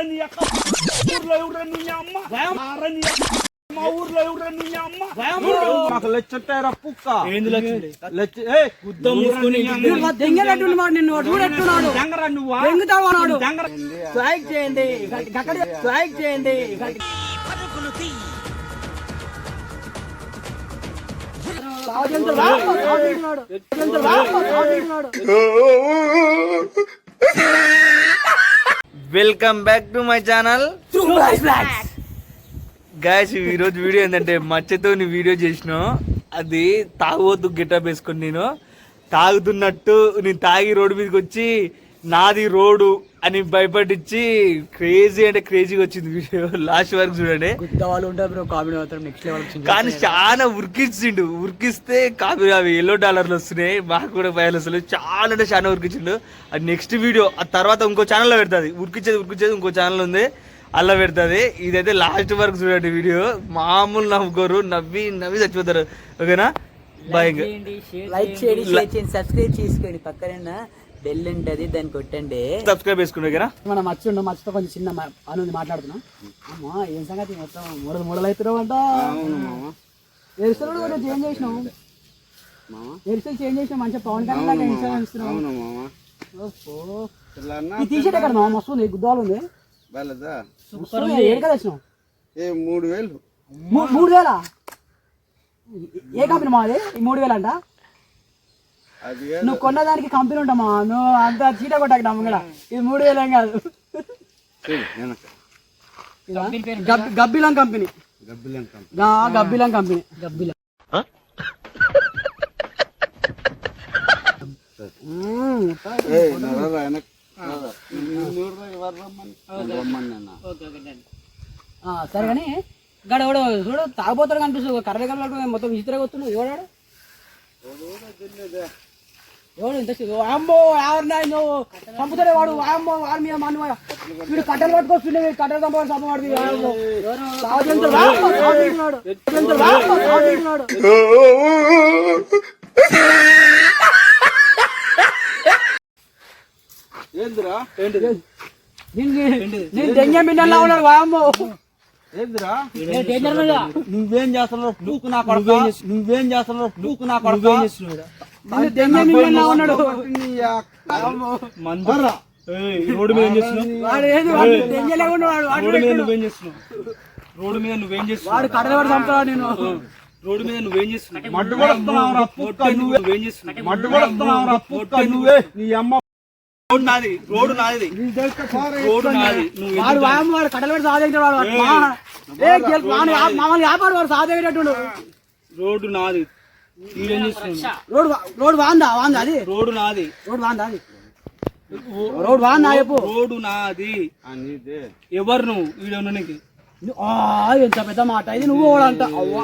ఆరని ఊర్లో ఎవరు నీ అమ్మ ఆరని అక్క మా ఊర్లో ఎవరు నీ అమ్మ మాకు లెచ్చట్టారా పుక్క. ఏంది లక్ష్మి లెచ్చ ఏ గుద్దం మూసుకొని దెంగేటట్టు వాడు నిన్ను. చూడెట్టున్నాడు దంగరా నువ్వా? దెంగుతావు అన్నాడు దంగర స్ట్రైక్ చేయండి. స్ట్రైక్ చేయండి. సావజంతులు రా, సావజంతులాడు. సావజంతులు రా, సావజంతులాడు. Welcome back to my channel guys ఈరోజు వీడియో ఏంటంటే మచ్చతో వీడియో చేసిన అది తాగవద్దు గెటప్ వేసుకొని నేను తాగుతున్నట్టు నేను తాగి రోడ్డు మీదకి వచ్చి నాది రోడ్డు అని భయపడిచ్చి క్రేజీ అంటే క్రేజీగా వచ్చింది వీడియో. లాస్ట్ వరకు చూడండి. గుద్దవాళ్ళు ఉంటారు బ్రో కామెడీ మాత్రం నెక్స్ట్ లెవెల్ కానీ చాలా ఉరికించిండు. ఉరికిస్తే కాపీ అవి ఎల్లో డాలర్లు వస్తున్నాయి. మాకు కూడా భయాలు వస్తున్నాయి చాలా అంటే చాలా ఉరికించిండు. అది నెక్స్ట్ వీడియో ఆ తర్వాత ఇంకో ఛానల్లో పెడుతుంది. ఉరికిచ్చేది ఉరికిచ్చేది ఇంకో ఛానల్ ఉంది. అలా పెడుతుంది. ఇదైతే లాస్ట్ వరకు చూడండి వీడియో మామూలు నవ్వుకోరు. నవ్వి నవ్వి చచ్చిపోతారు. ఓకేనా? బాయ్ లైక్ చేయండి షేర్ చేయండి సబ్స్క్రైబ్ చేసుకోండి పక్కన బెల్ ఉంటది దాన్ని కొట్టండి. సబ్స్క్రైబ్ చేసుకుని ఓకేనా మన మచ్చుండు మచ్చుతో కొంచెం చిన్న ఉంది మాట్లాడుతున్నా. అమ్మా ఏం సంగతి? మొత్తం మూడలు మూడలు అవుతున్నావు అంట హెయిర్ స్టైల్ కూడా చేంజ్ చేసినావు. హెయిర్ స్టైల్ చేంజ్ చేసినావు మంచిగా పవన్ కళ్యాణ్ స్టైల్ ఇస్తున్నావు. టీషర్ట్ ఎక్కడ మస్తు ఉంది గుద్దాలు ఉంది. మస్తు ఉంది. ఏడు కదా వచ్చినావు? ఏ మూడు వేలు. మూడు వేల? ఏ కంపెనీ మాది? ఈ మూడు వేలు అంట నువ్వు కొన్న దానికి కంపెనీ ఉంటామా నువ్వు అంత చీట కొట్టాక నమ్మగల ఇది మూడు వేలు ఏం కాదు. గబ్బిలం కంపెనీ. గబ్బిలం కంపెనీ. గబ్బిలం సరే కానీ గడ ఎవడో చూడు తాగబోతాడు కనిపిస్తుంది కర్ర మొత్తం విచిత్రంగా వస్తున్నాడు ఎవడాడు? ఎవడు ఇంత అమ్మో ఎవరినా నువ్వు చంపుతాడే వాడు అమ్మో వాడి మీద మన్ను వీడు కట్టెలు పట్టుకొస్తుండే వీడు కట్టెలు రా, సావజంతులాడు. ఏందిరా నిన్ను- నేను దెంగ మిన్నల్లా ఉన్నాడు వామ్మో. నువ్వేం చేస్తున్నావు పూకు నా కొడక నువ్వేం చేస్తున్నావు నా కొడక నిన్ను దెంగ మిన్నల్లా ఉన్నాడు మందరా రోడ్డు మీద ఏం చేస్తున్నావు? వాడు ఏది వాడు దెంగలే ఉన్నాడు వాడు రోడ్డు మీద నువ్వేం చేస్తున్నావు? రోడ్డు మీద నువ్వేం చేస్తున్నావు? వాడు కట్టెలు పడి చంపుతాడు నేను రోడ్డు మీద నువ్వేం చేస్తున్నావు? మడ్డు కొడుతున్నావురా పుక్క నువ్వే? నువ్వేం చేస్తున్నావు? మడ్డు కొడుతున్నావురా పుక్క నువ్వే? నీ అమ్మ రోడ్ నాది రోడ్ నాది రోడ్డు నాది నువ్వు వాడు కట్టెలు సాధించాడు మామూలు వ్యాపారం వాడు సాధించేటట్టు రోడ్డు నాది. రోడ్ రోడ్ వాందా? వాందా అది? రోడ్డు నాది. రోడ్ వాందా అది? రోడ్ వాందా చెప్పు. రోడ్డు నాది. ఆ, నీదే. ఎవరు నువ్వు? ఆ, ఎంత పెద్ద మాట ఇది? నువ్వు కూడా అంట. అవ్వా.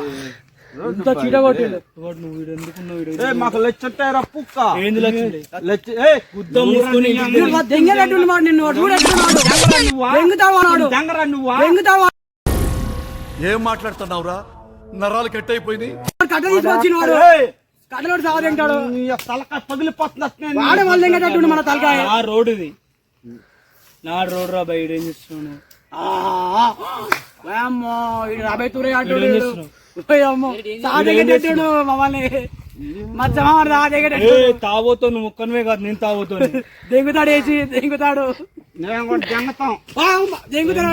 ఇంత కొట్టిండు. నువ్వు? ఈడు ఎందుకున్నావు మాకు లెచ్చట్టారా పుక్క. ఏంది లక్ష్మి లెచ్చ ఏ గుద్దం మూసుకొని వీడు దెంగేటట్టు వాడు నిన్ను? చూడెట్టున్నాడు దెంగుతావు అన్నాడు దంగరా నువ్వా? దెంగుతావు? ఏం మాట్లాడుతున్నావురా? నరాలు కట్ అయిపోయింది వాడు కట్టెలు తీసుకొచ్చిన వాడు ఏయ్, కట్టెలు పడి సాధించాడు నీ తలకాయ పగిలిపోతున్నట్టు వాడే మళ్ళీ దెంగేటట్టు మన తలకాయ? నా రోడ్ ఇది నా రోడ్ రా బయట ఏం చేస్తున్నావు అమ్మో ఇది రాబోయే తూరే అంటుడు అమ్మో సాధగట్టేటాడు మమ్మల్ని. నువ్వు ఒక్కనివే కాదు నేను తావోతో దెంగుతాడు వేసి దెంగుతాడు. ఆ, దెంగుతాడు.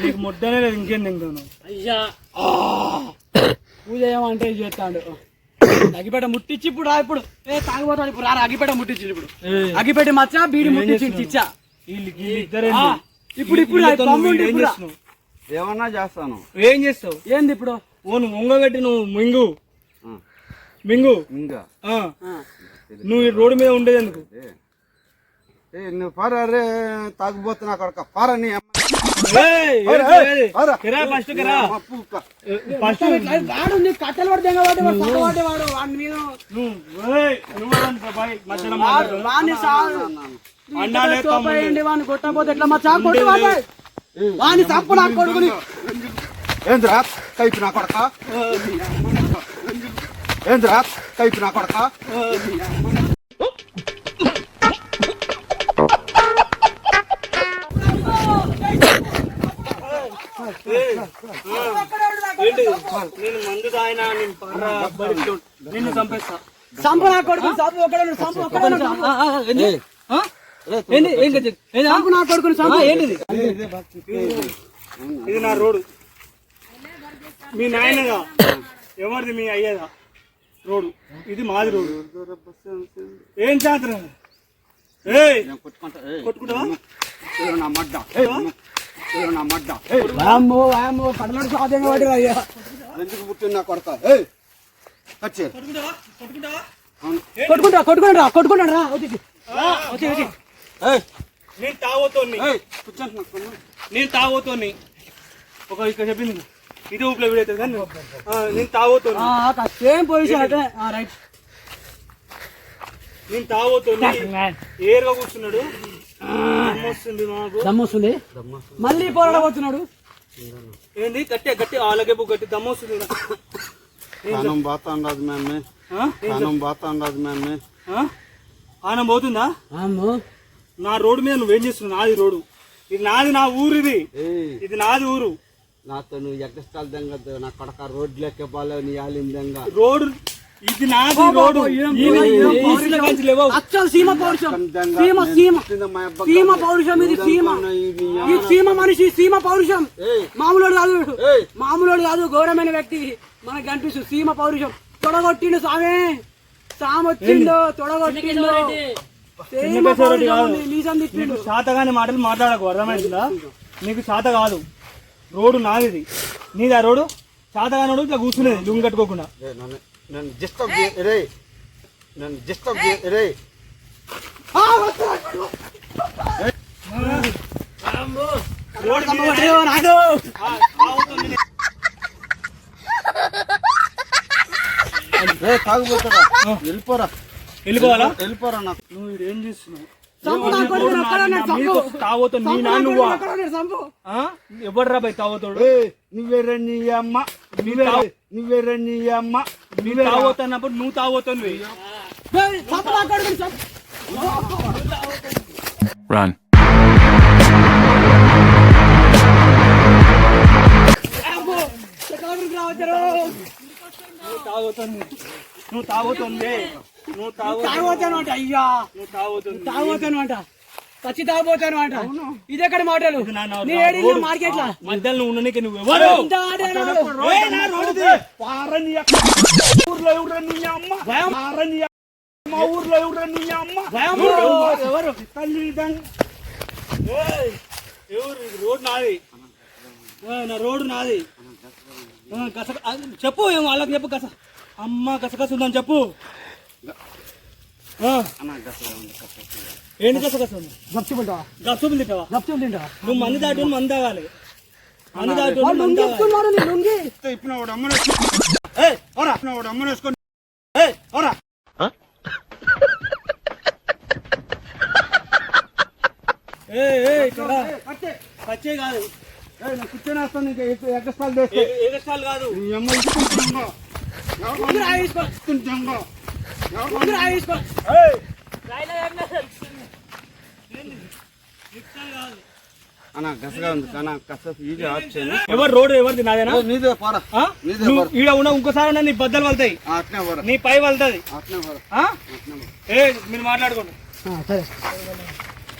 నీకు ముద్దనే లేదు ఇంకేం తింటాను పూజ ఏమంటే ఇది చేస్తాడు? అగిపేట ముట్టించి ఇప్పుడు రా ఇప్పుడు. ఏ తాగిపోతాడు ఇప్పుడు. రా అగిపేట ముట్టించి ఇప్పుడు. అగిపేట మచ్చ బీడి ముట్టించి ఆ, ఇప్పుడు ఇప్పుడు ఏమన్నా చేస్తాను. ఏం చేస్తావు? ఏంది ఇప్పుడు? ఓ నువ్వు ముంగబెట్టి నువ్వు మింగు. మింగు. ఇంకా ఆ. నువ్వు ఈ రోడ్డు మీద ఉండేది ఎందుకు? ఏ. నువ్వు పారా రే తాగుబోతున్నా కొడక. కట్టెలు పడి దెంగ పడి వాడు మీద. వాడిని వాడిని కొట్టకపోతే ఎట్లా? మచ్చా కొట్టు వాడిని. తప్పు నా కొడుకుని. ఏంద్రా? కైపు నా కొడక? ఏంద్రా? కైపు నా కొడక? నేను మందు తాగినా నేను పర్రా బరిలో నిన్ను చంపేస్తా. సంపు నా కొడుకు సంపు నా కొడుకుని సంపు ఏంటిది ఇది? నా రోడ్డు. మీ నాయనగా ఎవరిది? మీ అయ్యేదా? రోడ్డు. ఇది మాది రోడ్డు. ఏం చేతరా ఏయ్! కొట్టుకుంటావా? నా మడ్డ. నా మడ్డ. వామ్మో వామ్మో కడలడు సాధ్యంగా పడిరా అయ్యా. ఎందుకు పుట్టిన నా కొడక కొట్టుకుంటా కొట్టుకుంటా కొట్టుకుంటా నేను తాగోతోని నేను తాగోతోని ఒక ఇక్కడ చెప్పింది ఇది ఊపిలో వీడైతుంది కానీ. ఆ, నేను తాగోతోని సేమ్ పొజిషన్ అంటే రైట్. నేను తాగోతోని ఏరుగా కూర్చున్నాడు. దమ్ము వస్తుంది మాకు. దమ్ము వస్తుంది. మళ్ళీ పోరాడబోతున్నాడు. ఏంది? గట్టి గట్టి ఆలకే గట్టి దమ్ము వస్తుంది ఈడ. కానం బాత ఉండదు మేమే ఆ? కానం బాత ఉండదు మేమే ఆ? ఆనం పోతుందా? నా రోడ్డు మీద నువ్వేం చేస్తున్నావు? నాది రోడ్డు. ఇది నాది నా ఊరు ఇది ఏయ్. ఇది నాది ఊరు. నాతో నువ్వు ఎగ్గస్టాల్ దెంగద్దు. నా కొడక రోడ్లెక్కే బాలేవు నీ ఆలిన దెంగ రోడ్డు ఇది నాది రోడ్డు. ఈయన ఏం పౌరుషుల కాంచి లేవో. అచ్చం సీమ పౌరుషం. సీమ సీమ. సీమ పౌరుషం ఇది సీమ. ఈ సీమ మనిషి సీమ పౌరుషం. మామూలు కాదు. మామూలు కాదు ఘోరమైన వ్యక్తి మనకు కనిపిస్తుంది సీమ పౌరుషం. తొడగొట్టిండు సామే. సామ వచ్చిండు తొడగొట్టిండు. శాతగాని మాటలు మాట్లాడకు అర్థమైందా? నీకు శాత కాదు. రోడ్డు నాది నీది ఆ రోడ్డు? శాతగానోడు ఇట్లా కూర్చునేది లుంగి కట్టుకోకుండా. ఏయ్, నన్ను డిస్టర్బ్ రే నన్ను డిస్టర్బ్ రే తాగుపోతారా వెళ్ళిపోరా. వెళ్ళిపోవాలా? వెళ్ళిపోరా నాకు. నువ్వు ఏం చేస్తున్నావు. తావోతో నీ నువ్వా? ఒక్కడే ఉన్నాడు, సంపు. ఎవరు రా బై తావోతోడు ఏయ్, నువ్వేరే నీ అమ్మ? నువ్వేరే నువ్వేరే నీ అమ్మ? నువ్వు తావోతా అన్నప్పుడు నువ్వు తావోతాను ఏయ్, సంపు నా కొడుకుని సంపు. Run. నువ్వు తాగోతుంది నువ్వు తాగోతుంది నువ్వు తాగో తాగబోతాను అంట అయ్యా. నువ్వు తాగోతుంది తాగబోతాను అంట ఖచ్చి తాగబోతాను అంట ఇది ఎక్కడ మాటలు. మార్కెట్ మధ్యలో నువ్వు ఎవరు. ఊర్లో ఎవరు నీ అమ్మ? పారని అక్క. మా ఊర్లో ఎవరు నీ అమ్మ. ఎవరు? తల్లి ఎవరు? రోడ్ నాది. నా రోడ్డు నాది. గస చెప్పు ఏం వాళ్ళకి చెప్పు గస అమ్మ గసగస ఉందని చెప్పు. ఏంటి గసగస ఉంది? గప్చు ఉంటావా గప్సులు తింటావా? గప్చు తింటావా? నువ్వు మంది దాటి మంది తాగాలి. మంది దాటి మంది నీ ఇప్పుడు వాడు అమ్మనేసుకో ఏయ్, ఓరా. వాడు అమ్మనేసుకొని ఏయ్, ఓరా. ఏయ్, ఏయ్, ఇక్కడ కాదు. కూర్చొనేస్తాను ఇంకా ఎగ్గస్టాల్ చేస్తే ఏ- ఏ కష్టాలు కాదు. నీ అమ్మ అన్న గసగా ఉంది. కానీ కస ఇది ఆప్షన్ ఎవరు రోడ్డు ఎవరిది? నాదేనా? నీదే పోరా? నీదే నువ్వు పోరా. ఈడ ఉన్న ఇంకోసారి నీ బద్దలు వెళ్తాయి ఆ, అట్నే పోరా. నీ పై వెళ్తాది అట్నే పోరా. ఆ? ఏ మీరు మాట్లాడుకోండి. సరే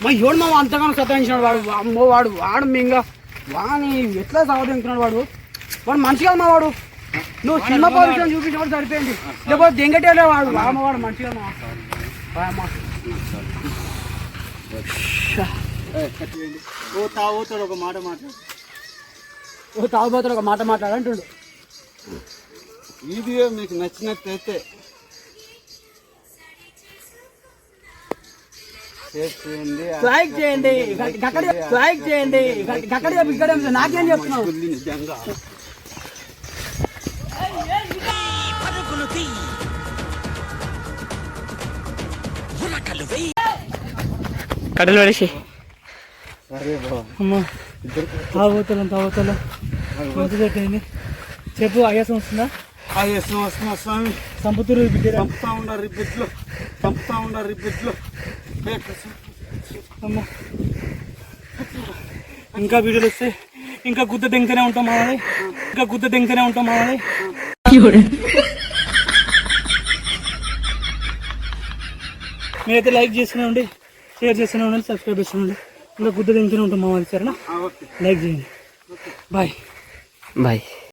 మా ఎవడు మా అంతగానో సతాయించినాడు వాడు? అమ్మో వాడు వాడు మింగ. వాని ఎట్లా సాగుతున్నాడు వాడు? వాడు మంచిగా మా వాడు. నువ్వు చిన్న పౌరుషం చూపించినప్పుడు సరిపోయింది. లేకపోతే దెంగటేలే వాడు వామ వాడు మంచిగా. ఓ తాగుతాడు ఒక మాట మాట్లాడు. ఓ తాగుబోతాడు ఒక మాట మాట్లాడంటుండు వీడియో మీకు చేయండి లైక్ చేయండి. లైక్ చేయండి. నాకేం చెప్తున్నావు? కట్టెలు పడేసి. అమ్మా. మంచి పెట్టింది చెప్పు ఆయాసం వస్తుందా? ఆయాసం వస్తున్నా స్వామి? సంపుతురు బిడ్డ చంపుతా ఉండారు రిబ్బిట్లో చంపుతా ఉండారు రిబ్బిట్లో అమ్మా. ఇంకా వీడియోలు వస్తే ఇంకా గుద్ద దింగుతూనే ఉంటాం మామని. ఇంకా గుద్ద దింగుతూనే ఉంటాం మామని. మీరైతే లైక్ చేస్తూనే ఉండి షేర్ చేస్తూనే ఉండండి సబ్స్క్రైబ్ చేస్తూనే ఉండండి. ఇంకా గుద్ద దింగుతూనే ఉంటాం మామని సరేనా? లైక్ చేయండి. బాయ్. బాయ్.